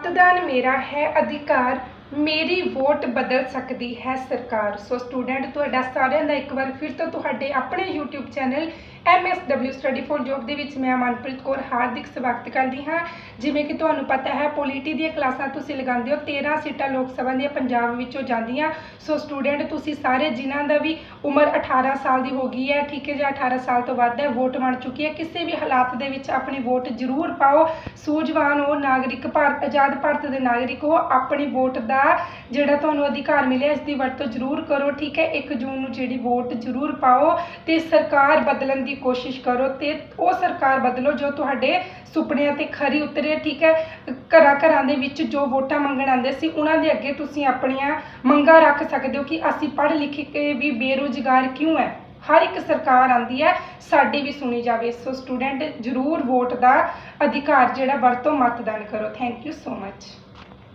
ਮਤਦਾਨ ਮੇਰਾ ਹੈ ਅਧਿਕਾਰ ਮੇਰੀ ਵੋਟ ਬਦਲ ਸਕਦੀ ਹੈ ਸਰਕਾਰ। ਸੋ ਸਟੂਡੈਂਟ ਤੁਹਾਡਾ ਸਾਰਿਆਂ ਦਾ ਇੱਕ ਵਾਰ ਫਿਰ ਤੋਂ ਤੁਹਾਡੇ ਆਪਣੇ YouTube channel MSW study four job ਦੇ ਵਿੱਚ ਮੈਂ ਮਨਪ੍ਰੀਤ ਕੌਰ ਹਾਰਦਿਕ ਸਵਾਗਤ ਕਰਦੀ ਹਾਂ। ਜਿਵੇਂ ਕਿ ਤੁਹਾਨੂੰ ਪਤਾ ਹੈ, ਪੋਲੀਟੀ ਦੀਆਂ ਕਲਾਸਾਂ ਤੁਸੀਂ ਲਗਾਉਂਦੇ ਹੋ 13 ਸੀਟਾਂ ਲੋਕ ਸਭਾ ਦੀਆਂ ਪੰਜਾਬ ਵਿੱਚੋਂ ਜਾਂਦੀਆਂ। ਸੋ ਸਟੂਡੈਂਟ ਤੁਸੀਂ ਸਾਰੇ ਜਿਨ੍ਹਾਂ ਦਾ ਵੀ ਉਮਰ 18 ਸਾਲ ਦੀ ਹੋ ਗਈ ਹੈ, ਠੀਕ ਹੈ ਜਾਂ 18 ਸਾਲ ਤੋਂ ਵੱਧ ਹੈ, ਵੋਟ ਬਣ ਚੁੱਕੀ ਹੈ। ਕਿਸੇ ਵੀ ਹਾਲਾਤ ਦੇ ਵਿੱਚ ਆਪਣੀ ਵੋਟ ਜ਼ਰੂਰ ਪਾਓ। ਸੂਝਵਾਨ ਹੋ, ਨਾਗਰਿਕ ਭਾਰਤ, ਆਜ਼ਾਦ ਭਾਰਤ ਦੇ ਨਾਗਰਿਕ ਹੋ, ਆਪਣੀ ਵੋਟ ਦਾ ਦਾ ਜਿਹੜਾ ਤੁਹਾਨੂੰ ਅਧਿਕਾਰ ਮਿਲਿਆ ਇਸ ਦੀ ਵਰਤੋਂ ਜ਼ਰੂਰ ਕਰੋ, ਠੀਕ ਹੈ? 1 ਜੂਨ ਨੂੰ ਜਿਹੜੀ ਵੋਟ ਜ਼ਰੂਰ ਪਾਓ ਤੇ ਸਰਕਾਰ ਬਦਲਣ ਦੀ ਕੋਸ਼ਿਸ਼ ਕਰੋ ਤੇ ਉਹ ਸਰਕਾਰ ਬਦਲੋ ਜੋ ਤੁਹਾਡੇ ਸੁਪਨਿਆਂ ਤੇ ਖਰੀ ਉਤਰੇ, ਠੀਕ ਹੈ? ਘਰਾਂ ਘਰਾਂ ਦੇ ਵਿੱਚ ਜੋ ਵੋਟਾਂ ਮੰਗਣ ਆਉਂਦੇ ਸੀ, ਉਹਨਾਂ ਦੇ ਅੱਗੇ ਤੁਸੀਂ ਆਪਣੀਆਂ ਮੰਗਾਂ ਰੱਖ ਸਕਦੇ ਹੋ ਕਿ ਅਸੀਂ ਪੜ੍ਹ ਲਿਖ ਕੇ ਵੀ ਬੇਰੁਜ਼ਗਾਰ ਕਿਉਂ ਹੈ? ਹਰ ਇੱਕ ਸਰਕਾਰ ਆਂਦੀ ਹੈ, ਸਾਡੀ ਵੀ ਸੁਣੀ ਜਾਵੇ। ਸੋ ਸਟੂਡੈਂਟ, ਜ਼ਰੂਰ ਵੋਟ ਦਾ ਅਧਿਕਾਰ ਜਿਹੜਾ, ਵਰਤੋਂ ਮਤਦਾਨ ਕਰੋ। Thank you so much